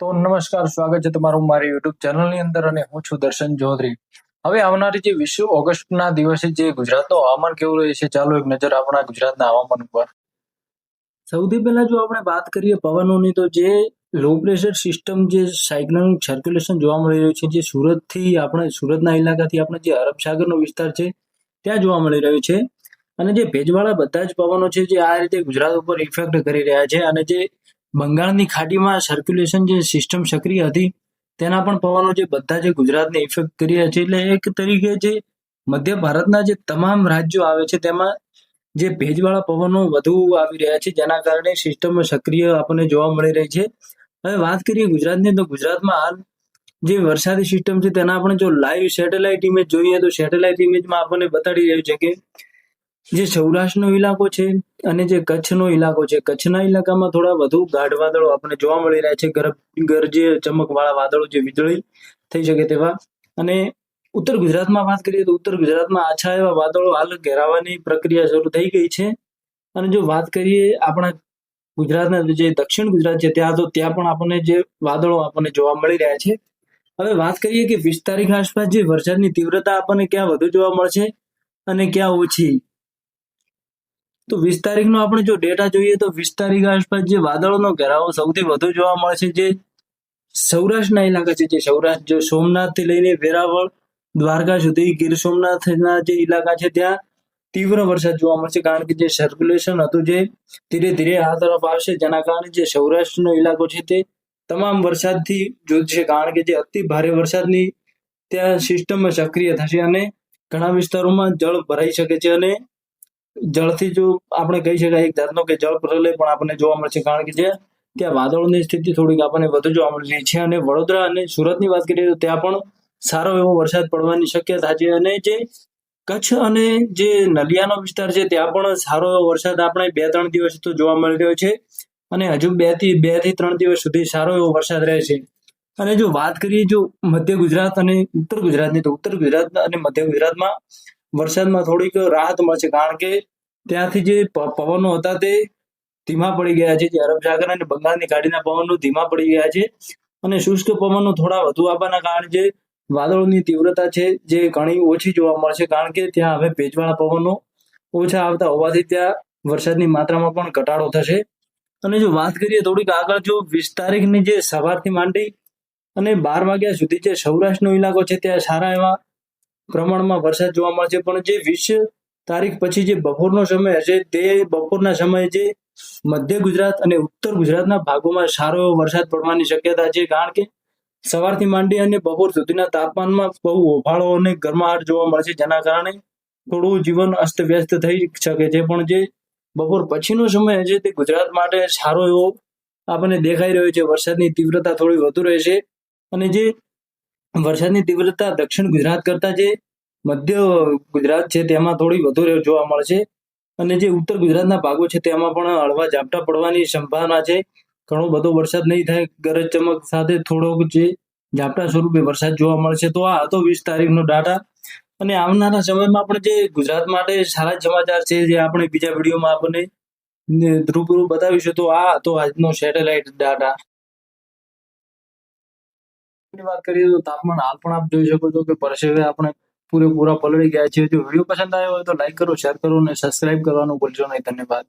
તો નમસ્કાર, સ્વાગત છે તમારું મારી યુટ્યુબ ચેનલની અંદર અને હું છું દર્શન ચૌધરી. હવે આવનારી જે વીસ ઓગસ્ટના દિવસે જે ગુજરાતનું હવામાન કેવું રહે છે, ચાલો એક નજર આપણા ગુજરાતના હવામાન ઉપર. સૌથી પહેલા જો આપણે વાત કરીએ પવનોની, તો જે લો પ્રેશર સિસ્ટમ જે સાયક્લોનિક સર્ક્યુલેશન જોવા મળી રહ્યું છે, જે સુરતથી આપણે, સુરતના ઇલાકાથી આપણે જે અરબ સાગરનો વિસ્તાર છે, ત્યાં જોવા મળી રહ્યું છે. અને જે ભેજવાળા બધા જ પવનો છે, જે આ રીતે ગુજરાત ઉપર ઇફેક્ટ કરી રહ્યા છે. અને જે બંગાળની ખાડીમાં સર્ક્યુલેશન જે સિસ્ટમ સક્રિય હતી, તેના પણ પવનો જે બધા જે ગુજરાતને ઇફેક્ટ કરી રહ્યા છે, એટલે એક તરીકે જે મધ્ય ભારતના જે તમામ રાજ્યો આવે છે, તેમાં જે ભેજવાળા પવનો વધુ આવી રહ્યા છે, જેના કારણે સિસ્ટમ સક્રિય આપણને જોવા મળી રહી છે. હવે વાત કરીએ ગુજરાતની, તો ગુજરાતમાં હાલ જે વરસાદી સિસ્ટમ છે, તેના આપણે જો લાઈવ સેટેલાઇટ ઇમેજ જોઈએ, તો સેટેલાઇટ ઇમેજમાં આપણને બતાડી રહ્યું છે કે જે સૌરાષ્ટ્રનો ઇલાકો છે અને જે કચ્છનો ઇલાકો છે, કચ્છના ઇલાકામાં થોડા વધુ ગાઢ વાદળો આપણને જોવા મળી રહ્યા છે. ઘર ગરજે ચમકવાળા વાદળો જે વીજળી થઈ શકે તેવા. અને ઉત્તર ગુજરાતમાં વાત કરીએ તો ઉત્તર ગુજરાતમાં આછા એવા વાદળો હાલ ઘેરાવાની પ્રક્રિયા શરૂ થઈ ગઈ છે. અને જો વાત કરીએ આપણા ગુજરાતના જે દક્ષિણ ગુજરાત છે, ત્યાં તો ત્યાં પણ આપણને જે વાદળો આપણને જોવા મળી રહ્યા છે. હવે વાત કરીએ કે વીસ તારીખ આસપાસ જે વરસાદની તીવ્રતા આપણને ક્યાં વધુ જોવા મળશે અને ક્યાં ઓછી? તો વીસ તારીખનો આપણે જો ડેટા જોઈએ તો વીસ તારીખ આસપાસ જે વાદળોનો ઘેરાવો સૌથી વધુ જોવા મળે છે જે સૌરાષ્ટ્રના ઇલાકા છે, જે સૌરાષ્ટ્ર જો સોમનાથથી લઈને વેરાવળ, દ્વારકા સુધી ગીર સોમનાથના જે ઇલાકા છે, ત્યાં તીવ્ર વરસાદ જોવા મળશે કારણ કે જે સર્ક્યુલેશન હતું જે ધીરે ધીરે આ તરફ આવશે, જેના કારણે જે સૌરાષ્ટ્રનો ઇલાકો છે તે તમામ વરસાદથી જોશે કારણ કે જે અતિ ભારે વરસાદની ત્યાં સિસ્ટમમાં સક્રિય થશે અને ઘણા વિસ્તારોમાં જળ ભરાઈ શકે છે અને જળથી જો આપણે કહી શકાય એક જાતનો કે જળ પ્રલય પણ આપણને જોવા મળશે કારણ કે જે ત્યાં વાદળોની સ્થિતિ થોડીક આપણને વધુ જોવા મળી છે અને વડોદરા અને સુરતની વાત કરીએ તો ત્યાં પણ સારો એવો વરસાદ પડવાની શક્યતા છે અને જે કચ્છ અને જે નલિયાનો વિસ્તાર છે ત્યાં પણ સારો એવો વરસાદ આપણે બે ત્રણ દિવસ તો જોવા મળી રહ્યો છે અને હજુ બેથી બેથી ત્રણ દિવસ સુધી સારો એવો વરસાદ રહે છે. અને જો વાત કરીએ જો મધ્ય ગુજરાત અને ઉત્તર ગુજરાતની તો ઉત્તર ગુજરાત અને મધ્ય ગુજરાતમાં વરસાદમાં થોડીક રાહત મળશે કારણ કે ત્યાંથી જે પવનો હતા તે ધીમા પડી ગયા છે. જે અરબ સાગર અને બંગાળની ખાડીના પવનો ધીમા પડી ગયા છે અને શુષ્ક પવનો થોડા વધુ આવવાના કારણે જે વાદળોની તીવ્રતા છે જે ઘણી ઓછી જોવા મળશે. કારણ કે ત્યાં હવે ભેજવાળા પવનો ઓછા આવતા હોવાથી ત્યાં વરસાદની માત્રામાં પણ ઘટાડો થશે. અને જો વાત કરીએ થોડીક આગળ, જો વીસ તારીખની જે સવારથી માંડી અને બાર વાગ્યા સુધી જે સૌરાષ્ટ્રનો ઇલાકો છે, ત્યાં સારા એવા પ્રમાણમાં વરસાદ જોવા મળશે. પણ જે વીસ તારીખ પછી જે બપોરનો સમય હશે, તે બપોરના સમયે જે મધ્ય ગુજરાત અને ઉત્તર ગુજરાતના ભાગોમાં સારો એવો વરસાદ પડવાની શક્યતા છે. કારણ કે સવારથી માંડી અને બપોર સુધીના તાપમાનમાં બહુ ઓફાળો અને ગરમાહટ જોવા મળશે જેના કારણે થોડું જીવન અસ્તવ્યસ્ત થઈ શકે છે. પણ જે બપોર પછીનો સમય છે તે ગુજરાત માટે સારો એવો આપણને દેખાઈ રહ્યો છે. વરસાદની તીવ્રતા થોડી વધુ રહેશે અને જે વરસાદની તીવ્રતા દક્ષિણ ગુજરાત કરતા જે મધ્ય ગુજરાત છે તેમાં થોડી વધુ જોવા મળશે અને જે ઉત્તર ગુજરાતના ભાગો છે તેમાં પણ હળવા ઝાપટા પડવાની સંભાવના છે. ઘણો બધો વરસાદ નહીં થાય, ગરજ ચમક સાથે થોડોક જે ઝાપટા સ્વરૂપે વરસાદ જોવા મળશે તો આ હતો વીસ તારીખનો ડાટા અને આવનારા સમયમાં પણ જે ગુજરાત માટે સારા સમાચાર છે જે આપણે બીજા વિડીયોમાં આપણને રૂબરૂ બતાવીશું, તો આ હતો આજનો સેટેલાઇટ ડાટા વાત કરીએ તો તાપમાન હાલ પણ આપ જોઈ શકો છો કે પરસેવે આપણે પૂરેપૂરા પલળી ગયા છે. જો વીડિયો પસંદ આવ્યો હોય તો લાઈક કરો શેર કરો અને સબસ્ક્રાઇબ કરવાનું ભૂલશો નહીં. ધન્યવાદ.